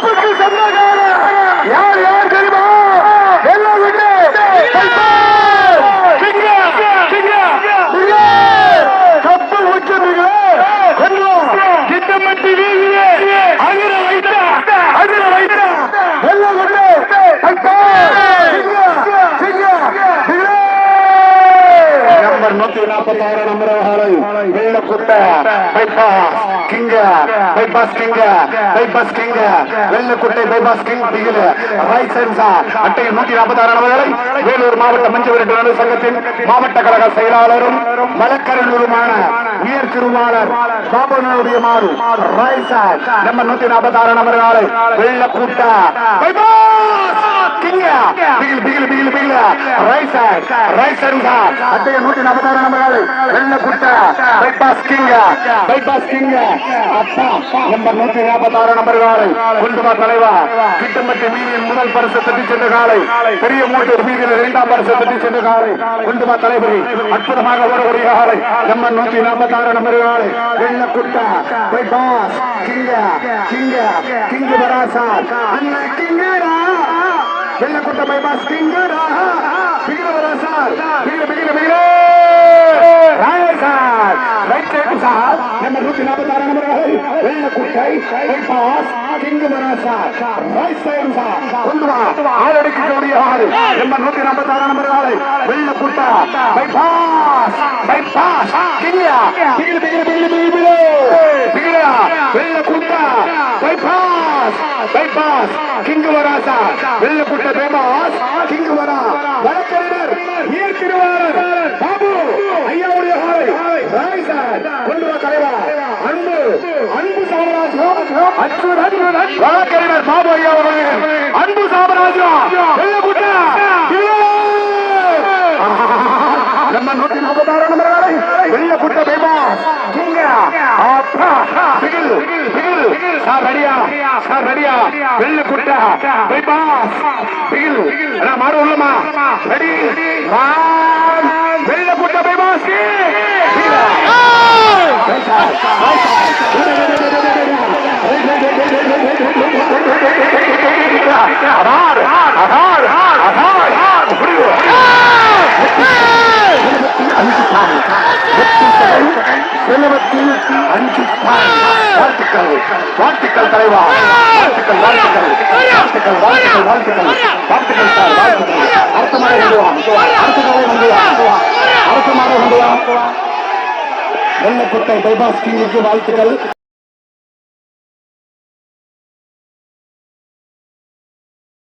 这是什么歌呢？நூத்தி நாற்பத்தி ஆறு number Vellakuttai bypass கிங்க பைபாஸ் கிங்க பைபாஸ் கிங்க Vellakuttai bypass king Bigil right சென்சா அட்டை நூத்தி நாற்பத்தி ஆறு நபர்களை வேலூர் மாவட்ட மஞ்சு நடு சங்கத்தின் மாவட்ட கழக செயலாளரும் வழக்கறிஞருமான உயர் திருமாளர் பாபனுடைய மாறு ரைட் சைடு நூத்தி நாற்பத்தி ஆறு நபர்களை வெள்ளக்கூட்ட பைபாஸ் கிங்க Bigil Bigil Bigil Bigil right side right side அட்டைய நூத்தி நாற்பத்தாறு நம்பர்கள் வெள்ள குட்ட பைபாஸ் கிங்க பைபாஸ் கிங்க அப்பா நம்பர் நூத்தி நாற்பத்தாறு நம்பர்களை குண்டுமா தலைவா கிட்டம்பட்டி மீதியின் முதல் பரிசு தட்டி சென்ற காலை பெரிய மூட்டூர் மீதியில் இரண்டாம் பரிசு தட்டி சென்ற காலை குண்டுமா தலைவரி அற்புதமாக ஓடக்கூடிய காலை நம்பர் நூத்தி நாற்பத்தாறு நம்பர்களை வெள்ள குட்டா பைபாஸ் கிங்க கிங்க கிங்கு வராசா அண்ணன் கிங்கடா வெள்ளக்குட்ட பைபாஸ் கிங்கடா பிகில வரா சார் பிகில பிகில பிகில ராய் சார் ரைட் சைடு சார் நம்ம நூத்தி நாற்பத்தி ஆறு நம்பர்கள் வெள்ளக்குட்டை பைபாஸ் கிங்கு வரா சார் ரைட் சைடு சார் கொண்டு வா ஆறு அடிக்கக்கூடிய ஆறு நம்ம நூத்தி நாற்பத்தி ஆறு நம்பர்களை வெள்ளக்குட்டா பைபாஸ் பைபாஸ் கிங்கியா பிகில பிகில பிகில பிகில பிகில வெள்ளக்குட்டா பைபாஸ் பைபாஸ் கிங்கு வரா சார் வெள்ளக்குட்டை பைபாஸ் கிங்கு வரா வழக்கறிஞர் நீர் திருவாளர் பாபு ஐயாவுடைய ஹாலை ராய் சார் கொண்டு வா தலைவா அன்பு அன்பு சாம்ராஜ்யம் அச்சுடன் வழக்கறிஞர் பாபு ஐயா அவர்கள் அன்பு சாம்ராஜ்யம் வெள்ளக்குட்டை நம்ம நூத்தி நாற்பத்தாறு நம்பர்களை வெள்ளக்குட்டை பைபாஸ் கிங்க பிகில் பிகில் சார் ரெடியா சார் ரெடியா வெள்ளக்குட்டை பைபாஸ் பிகில் நான் மாடு உள்ளமா ரெடி வெள்ளக்குட்டை பைபாஸ் அதார் அஞ்சு வாழ்த்துக்கள். வாழ்த்துக்கள் தலைவா. வாழ்த்துக்கள் வாழ்த்துக்கள். வாழ்த்துக்கள் வாழ்த்துக்கள் வாழ்த்துக்கள். வாழ்த்துக்கள் சார் வாழ்த்துக்கள். வா வெள்ளக்குட்டை பைபாஸ் கிங்குக்கு வாழ்த்துக்கள்.